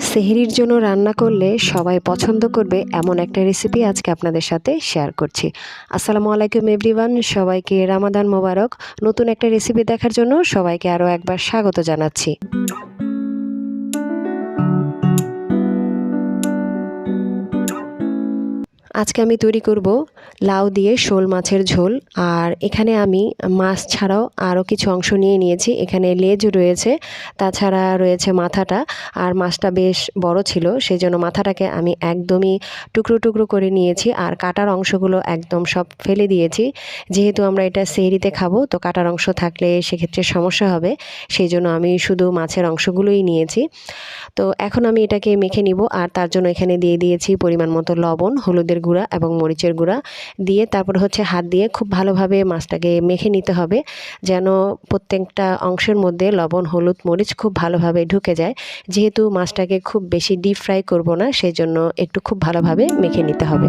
সেহরির জন্য রান্না করলে সবাই পছন্দ করবে এমন একটা রেসিপি আজকে আপনাদের সাথে শেয়ার করছি। আসসালামু আলাইকুম এভরিওয়ান সবাইকে রামাদান মোবারক। নতুন একটা রেসিপি দেখার জন্য সবাইকে আরও একবার স্বাগত জানাচ্ছি। আজকে আমি তৈরি করব লাউ দিয়ে শোল মাছের ঝোল, আর এখানে আমি মাছ ছাড়াও আরও কিছু অংশ নিয়ে নিয়েছি। এখানে লেজ রয়েছে, তাছাড়া রয়েছে মাথাটা, আর মাছটা বেশ বড় ছিল সেই জন্য মাথাটাকে আমি একদমই টুকরো টুকরো করে নিয়েছি, আর কাটার অংশগুলো একদম সব ফেলে দিয়েছি। যেহেতু আমরা এটা সেহরিতে খাব, তো কাটার অংশ থাকলে সেক্ষেত্রে সমস্যা হবে সেই জন্য আমি শুধু মাছের অংশগুলোই নিয়েছি। তো এখন আমি এটাকে মেখে নিব, আর তার জন্য এখানে দিয়ে দিয়েছি পরিমাণ মতো লবণ, হলুদের গুঁড়া এবং মরিচের গুঁড়া দিয়ে তারপর হচ্ছে হাত দিয়ে খুব ভালোভাবে মাছটাকে মেখে নিতে হবে যেন প্রত্যেকটা অংশের মধ্যে লবণ, হলুদ, মরিচ খুব ভালোভাবে ঢুকে যায়। যেহেতু মাছটাকে খুব বেশি ডিপ ফ্রাই করব না সেই জন্য একটু খুব ভালোভাবে মেখে নিতে হবে।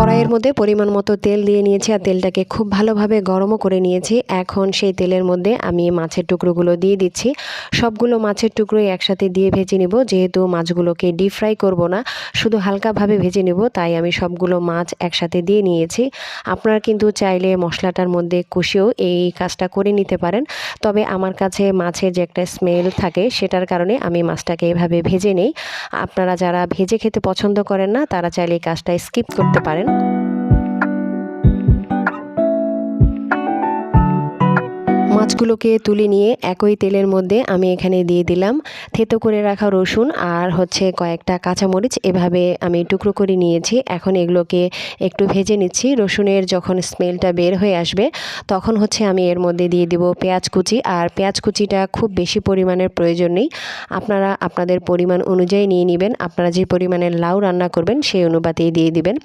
কড়াইয়ের মধ্যে পরিমাণ মতো তেল দিয়ে নিয়েছি আর তেলটাকে খুব ভালোভাবে গরমও করে নিয়েছি। এখন সেই তেলের মধ্যে আমি মাছের টুকরোগুলো দিয়ে দিচ্ছি। সবগুলো মাছের টুকরোই একসাথে দিয়ে ভেজে নিব। যেহেতু মাছগুলোকে ডিপ ফ্রাই করব না, শুধু হালকাভাবে ভেজে নেব, তাই আমি সবগুলো মাছ একসাথে দিয়ে নিয়েছি। আপনারা কিন্তু চাইলে মশলাটার মধ্যে কষিয়েও এই কাজটা করে নিতে পারেন। তবে আমার কাছে মাছের যে একটা স্মেল থাকে, সেটার কারণে আমি মাছটাকে এভাবে ভেজে নেই। আপনারা যারা ভেজে খেতে পছন্দ করেন না, তারা চাইলে এই কাজটা স্কিপ করতে পারেন। Amen. মাছগুলোকে তুলে নিয়ে একই তেলের মধ্যে আমি এখানে দিয়ে দিলাম। থেতো করে রাখা রসুন আর হচ্ছে কয়েকটা কাঁচামরিচ এভাবে আমি টুকরো করে নিয়েছি। এখন এগুলোকে একটু ভেজে নিচ্ছি। রসুনের যখন স্মেলটা বের হয়ে আসবে, তখন হচ্ছে আমি এর মধ্যে দিয়ে দিব পেঁয়াজ কুচি। আর পেঁয়াজ কুচিটা খুব বেশি পরিমাণের প্রয়োজন নেই। আপনারা আপনাদের পরিমাণ অনুযায়ী নিয়ে নেবেন। আপনারা যে পরিমাণের লাউ রান্না করবেন, সেই অনুপাতেই দিয়ে দিবেন।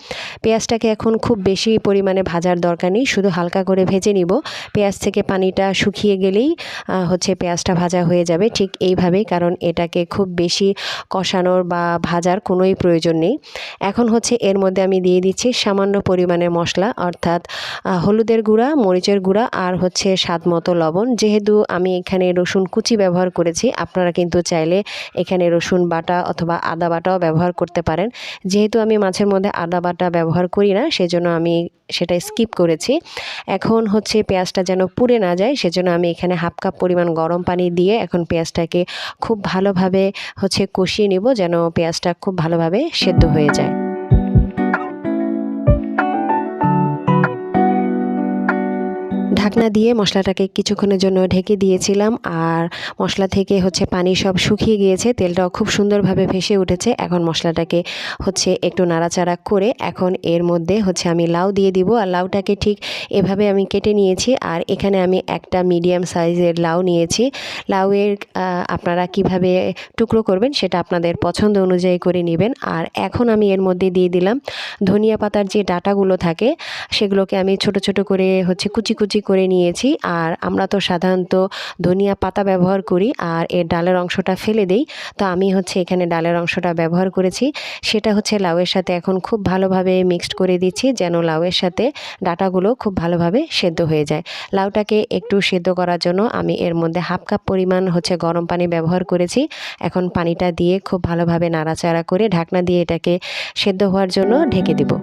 পেঁয়াজটাকে এখন খুব বেশি পরিমাণে ভাজার দরকার নেই। শুধু হালকা করে ভেজে নিব। পেঁয়াজ থেকে পানিটা শুকিয়ে গেলেই হচ্ছে পেঁয়াজটা ভাজা হয়ে যাবে ঠিক এইভাবেই কারণ এটাকে খুব বেশি কষানোর বা ভাজার কোনোই প্রয়োজন নেই। এখন হচ্ছে এর মধ্যে আমি দিয়ে দিচ্ছি সামান্য পরিমাণের মশলা অর্থাৎ হলুদের গুঁড়া, মরিচের গুঁড়া আর হচ্ছে স্বাদ মতো লবণ। যেহেতু আমি এখানে রসুন কুচি ব্যবহার করেছি, আপনারা কিন্তু চাইলে এখানে রসুন বাটা অথবা আদা বাটাও ব্যবহার করতে পারেন। যেহেতু আমি মাছের মধ্যে আদা বাটা ব্যবহার করি না, সেজন্য আমি সেটা স্কিপ করেছি। এখন হচ্ছে পেঁয়াজটা যেন পুড়ে না যায় আমি এখানে হাফ কাপ পরিমাণ গরম পানি দিয়ে এখন পেঁয়াজটাকে খুব ভালোভাবে হচ্ছে কষিয়ে নেব যেন পেঁয়াজটা খুব ভালোভাবে সেদ্ধ হয়ে যায়। ঢাকনা দিয়ে মশলাটাকে কিছুক্ষণের জন্য ঢেকে দিয়েছিলাম আর মশলা থেকে হচ্ছে পানি সব শুকিয়ে গিয়েছে, তেলটাও খুব সুন্দরভাবে ভেসে উঠেছে। এখন মশলাটাকে হচ্ছে একটু নাড়াচাড়া করে এখন এর মধ্যে হচ্ছে আমি লাউ দিয়ে দিব আর লাউটাকে ঠিক এভাবে আমি কেটে নিয়েছি আর এখানে আমি একটা মিডিয়াম সাইজের লাউ নিয়েছি। লাউয়ের আপনারা কীভাবে টুকরো করবেন সেটা আপনাদের পছন্দ অনুযায়ী করে নেবেন। আর এখন আমি এর মধ্যে দিয়ে দিলাম ধনিয়া পাতার যে ডাটাগুলো থাকে, সেগুলোকে আমি ছোট ছোট করে হচ্ছে কুচি কুচি করে নিয়েছি। আর আমরা তো সাধারণত ধনিয়া পাতা ব্যবহার করি আর এর ডালের অংশটা ফেলে দেই। তো আমি হচ্ছে এখানে ডালের অংশটা ব্যবহার করেছি। সেটা হচ্ছে লাউয়ের সাথে এখন খুব ভালোভাবে মিক্সড করে দিচ্ছি যেন লাউয়ের সাথে ডাটাগুলো খুব ভালোভাবে সেদ্ধ হয়ে যায়। লাউটাকে একটু সেদ্ধ করার জন্য আমি এর মধ্যে হাফ কাপ পরিমাণ হচ্ছে গরম পানি ব্যবহার করেছি। এখন পানিটা দিয়ে খুব ভালোভাবে নাড়াচাড়া করে ঢাকনা দিয়ে এটাকে সেদ্ধ হওয়ার জন্য ঢেকে দেবো।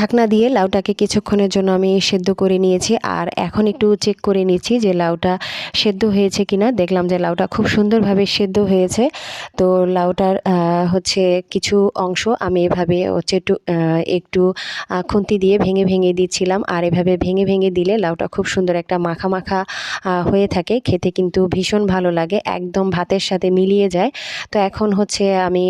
ঢাকনা দিয়ে লাউটাকে কিছুক্ষণের জন্য আমি সেদ্ধ করে নিয়েছি। আর এখন একটু চেক করে নিচ্ছি যে লাউটা সেদ্ধ হয়েছে কিনা। দেখলাম যে লাউটা খুব সুন্দরভাবে সেদ্ধ হয়েছে। তো লাউটার হচ্ছে কিছু অংশ আমি এভাবে হচ্ছে একটু একটু খুন্তি দিয়ে ভেঙে ভেঙে দিচ্ছিলাম। আর এভাবে ভেঙে ভেঙে দিলে লাউটা খুব সুন্দর একটা মাখা মাখা হয়ে থাকে। খেতে কিন্তু ভীষণ ভালো লাগে। একদম ভাতের সাথে মিলিয়ে যায়। তো এখন হচ্ছে আমি,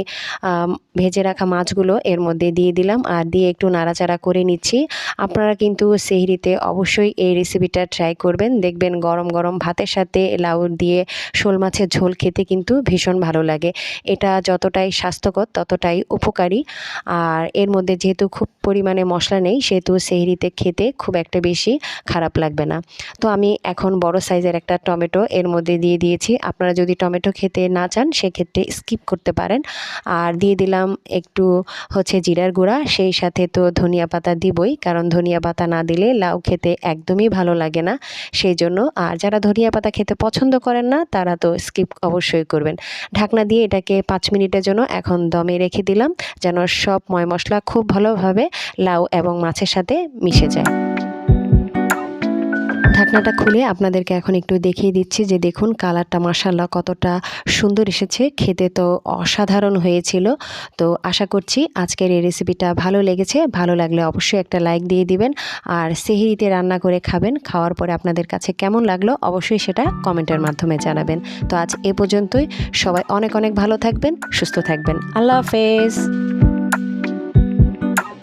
ভেজে রাখা মাছগুলো এর মধ্যে দিয়ে দিলাম। আর দিয়ে একটু নাড়াচাড়া করে নিচ্ছি। আপনারা কিন্তু সেহরিতে অবশ্যই এই রেসিপিটা ট্রাই করবেন। দেখবেন গরম গরম ভাতের সাথে লাউ দিয়ে শোল মাছের ঝোল খেতে কিন্তু ভীষণ ভালো লাগে। এটা যতটাই স্বাস্থ্যকর, ততটাই উপকারী। আর এর মধ্যে যেহেতু খুব পরিমাণে মশলা নেই, সেহেতু সেহরিতে খেতে খুব একটা বেশি খারাপ লাগবে না। তো আমি এখন বড় সাইজের একটা টমেটো এর মধ্যে দিয়ে দিয়েছি। আপনারা যদি টমেটো খেতে না চান, সেক্ষেত্রে স্কিপ করতে পারেন। আর দিয়ে দিলাম একটু হচ্ছে জিরার গুঁড়া, সেই সাথে তো ধনিয়া পাতা দিবই, কারণ ধনিয়া পাতা না দিলে লাউ খেতে একদমই ভালো লাগে না। সেই জন্য আর যারা ধনিয়া পাতা খেতে পছন্দ করেন না, তারা তো স্কিপ অবশ্যই করবেন। ঢাকনা দিয়ে এটাকে পাঁচ মিনিটের জন্য এখন দমে রেখে দিলাম, যেন সব ময় মশলা খুব ভালোভাবে লাউ এবং মাছের সাথে মিশে যায়। ঢাকনাটা খুলে আপনাদেরকে এখন একটু দেখিয়ে দিচ্ছি যে দেখুন কালারটা মাসাল্লাহ কতটা সুন্দর এসেছে। খেতে তো অসাধারণ হয়েছিল। তো আশা করছি আজকের এই রেসিপিটা ভালো লেগেছে। ভালো লাগলে অবশ্যই একটা লাইক দিয়ে দিবেন। আর সেহিরিতে রান্না করে খাবেন। খাওয়ার পরে আপনাদের কাছে কেমন লাগল অবশ্যই সেটা কমেন্টের মাধ্যমে জানাবেন। তো আজ এ পর্যন্তই। সবাই অনেক অনেক ভালো থাকবেন, সুস্থ থাকবেন। আল্লাহ হাফেজ।